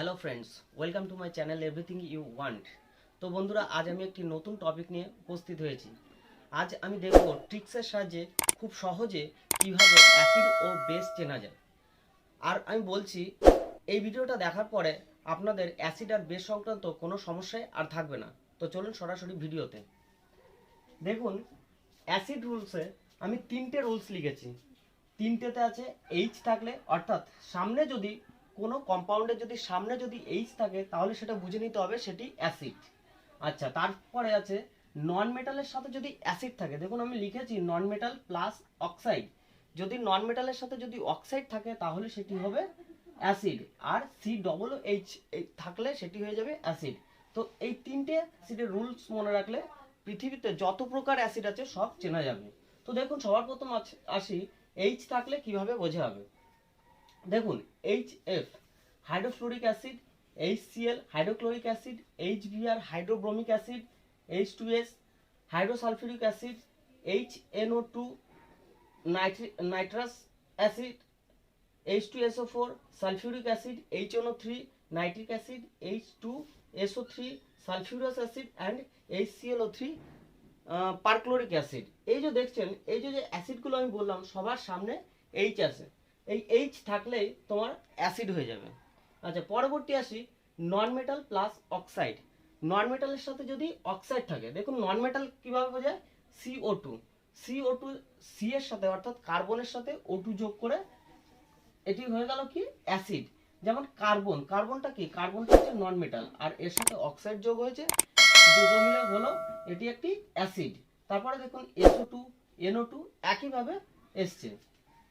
Hello friends, welcome to my channel, everything you want. তো বন্ধুরা, আজ আমি একটি নতুন টপিক নিয়ে উপস্থিত হয়েছি। আজ আমি দেখব ট্রিক্সের সাহায্যে খুব সহজে কীভাবে অ্যাসিড ও বেস চেনা যায়। আর আমি বলছি, এই ভিডিওটা দেখার পরে আপনাদের অ্যাসিড আর বেস সংক্রান্ত কোনো সমস্যায় আর থাকবে না। তো চলুন সরাসরি ভিডিওতে। দেখুন, অ্যাসিড রুলসে আমি তিনটে রুলস লিখেছি। তিনটেতে আছে এইচ থাকলে, অর্থাৎ সামনে যদি কোনো কম্পাউন্ডের যদি সামনে যদি এইচ থাকে, তাহলে সেটা বুঝে নিতে হবে সেটি অ্যাসিড আচ্ছা তারপরে আছে নন মেটালের সাথে যদি অ্যাসিড থাকে, দেখুন আমি লিখেছি নন মেটাল প্লাস অক্সাইড যদি নন মেটালের সাথে যদি অক্সাইড থাকে, তাহলে সেটি হবে অ্যাসিড আর সি ডবল এইচ থাকলে সেটি হয়ে যাবে অ্যাসিড তো এই তিনটে অ্যাসিডের রুলস মনে রাখলে পৃথিবীতে যত প্রকার অ্যাসিড আছে সব চেনা যাবে। তো দেখুন, সবার প্রথম আসি এইচ থাকলে কীভাবে বোঝা হবে? দেখুন H F hydrofluoric acid H CL hydrochloric acid H BR hydrobromic acid H two S hydrosulphuric acid H NO two nitrous acid H two SO four sulphuric acid H NO three nitric acid H two SO three sulphurous acid and H CLO three perchloric acid এই যে দেখছেন, এই যে অ্যাসিডগুলো আমি বললাম, সবার সামনে H আছে। এই এইচ থাকলেই তোমার অ্যাসিড হয়ে যাবে। আচ্ছা পরবর্তী আসি non metal plus oxide non মেটালের সাথে যদি অক্সাইড থাকে, দেখুন নন মেটাল কীভাবে বোঝায়? CO two CO two C এর সাথে অর্থাৎ কার্বনের সাথে ও টু যোগ করে এটি হয়ে গেল কি? অ্যাসিড যেমন কার্বন কার্বনটা কি? কার্বনটা হচ্ছে নন মেটাল আর এর সাথে অক্সাইড যোগ হয়েছে দুটো মিলে হলো, এটি একটি অ্যাসিড তারপরে দেখুন এসও টু এনও টু একইভাবে এসছে।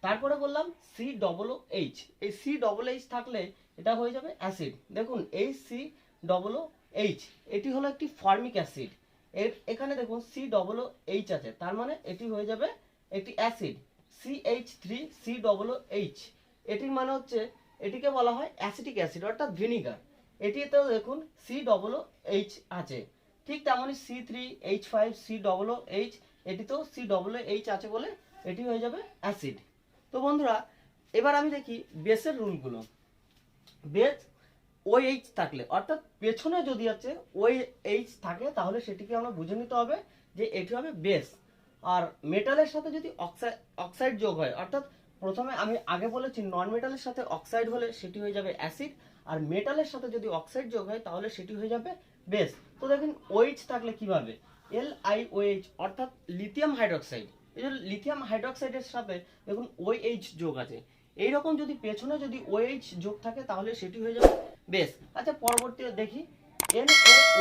তারপরে বললাম সি ডবল এইচ এই সি ডবল এইচ থাকলে এটা হয়ে যাবে অ্যাসিড দেখুন, এই সি ডবল এইচ এটি হলো একটি ফর্মিক অ্যাসিড এর, এখানে দেখুন সি ডবল এইচ আছে। তার মানে এটি হয়ে যাবে একটি acid C H three C double H এটির মানে হচ্ছে, এটিকে বলা হয় অ্যাসিটিক অ্যাসিড অর্থাৎ ভিনিগার এটিতেও দেখুন সি ডবল এইচ আছে। ঠিক তেমনই C three H five C double H এটিতেও C double H আছে বলে এটি হয়ে যাবে অ্যাসিড তো বন্ধুরা, এবার আমি দেখি বেসের রুলগুলো। বেস ওই এইচ থাকলে, অর্থাৎ পেছনে যদি আছে ওই এইচ থাকে, তাহলে সেটিকে আমরা বুঝে নিতে হবে যে এটি হবে বেস। আর মেটালের সাথে যদি অক্সাইড অক্সাইড যোগ হয়, অর্থাৎ প্রথমে আমি আগে বলেছি নন মেটালের সাথে অক্সাইড হলে সেটি হয়ে যাবে অ্যাসিড, আর মেটালের সাথে যদি অক্সাইড যোগ হয়, তাহলে সেটি হয়ে যাবে বেস। তো দেখেন ওইচ থাকলে কীভাবে? এল আই ওএইচ অর্থাৎ লিথিয়াম হাইড্রোক্সাইড লিথিয়াম হাইড্রোক্সাইডের সাথে দেখুন ওএইচ যোগ আছে। এইরকম যদি পেছনে যদি ওএইচ যোগ থাকে তাহলে সেটি হয়ে যাবে। বেস আচ্ছা পরবর্তী দেখি। এন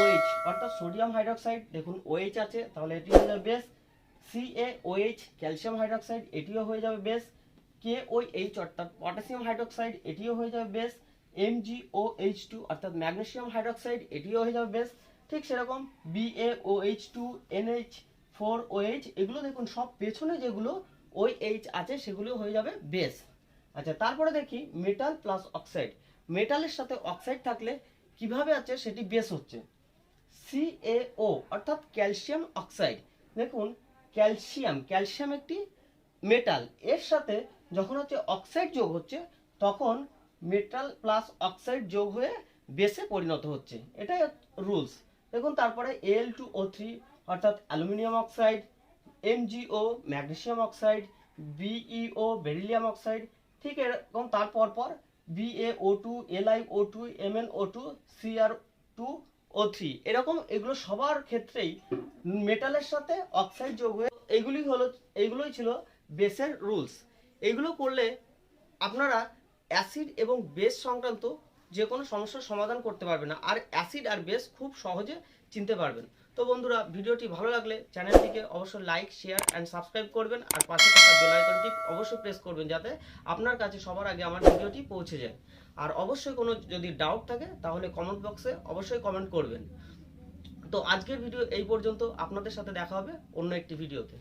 ওএইচ অর্থাৎ সোডিয়াম হাইড্রোক্সাইড দেখুন ওএইচ আছে, তাহলে এটি হয়ে যাবে বেস সিএওএইচ ক্যালসিয়াম হাইড্রোক্সাইড এটিও হয়ে যাবে বেস কেওএইচ অর্থাৎ পটাশিয়াম হাইড্রোক্সাইড এটিও হয়ে যাবে বেস এমজিওএইচ টু অর্থাৎ ম্যাগনেসিয়াম হাইড্রোক্সাইড এটিও হয়ে যাবে বেস ঠিক সেরকম BAOH two NH four OH এগুলো দেখুন, সব পেছনে যেগুলো ওই এইচ আছে, সেগুলো হয়ে যাবে বেস আচ্ছা তারপরে দেখি মেটাল প্লাস অক্সাইড মেটালের সাথে অক্সাইড থাকলে কীভাবে আছে, সেটি বেস হচ্ছে। সিএও অর্থাৎ ক্যালসিয়াম অক্সাইড দেখুন ক্যালসিয়াম ক্যালসিয়াম একটি মেটাল এর সাথে যখন হচ্ছে অক্সাইড যোগ হচ্ছে, তখন মেটাল প্লাস অক্সাইড যোগ হয়ে বেসে পরিণত হচ্ছে। এটাই রুলস দেখুন, তারপরে এল টু ও থ্রি অর্থাৎ aluminium oxide MGO magnesium oxide BEO beryllium oxide, ঠিক এরকম তারপর পর BA O two LI O two MN O two CR two O three এরকম এগুলো সবার ক্ষেত্রেই মেটালের সাথে অক্সাইড যোগ হয়ে এগুলি হলো এইগুলোই ছিল বেসের রুলস। এগুলো করলে আপনারা অ্যাসিড এবং বেস সংক্রান্ত যে কোনো সমস্যার সমাধান করতে পারবেন আর অ্যাসিড আর বেস খুব সহজে চিনতে পারবেন। তো বন্ধুরা, ভিডিওটি ভালো লাগলে চ্যানেলটিকে অবশ্যই লাইক শেয়ার অ্যান্ড সাবস্ক্রাইব করবেন আর পাশে থাকা বেল আইকনটি অবশ্যই প্রেস করবেন যাতে আপনার কাছে সবার আগে আমার ভিডিওটি পৌঁছে যায়। আর অবশ্যই কোনো যদি ডাউট থাকে, তাহলে কমেন্ট বক্সে অবশ্যই কমেন্ট করবেন। তো আজকের ভিডিও এই পর্যন্ত, আপনাদের সাথে দেখা হবে অন্য একটি ভিডিওতে।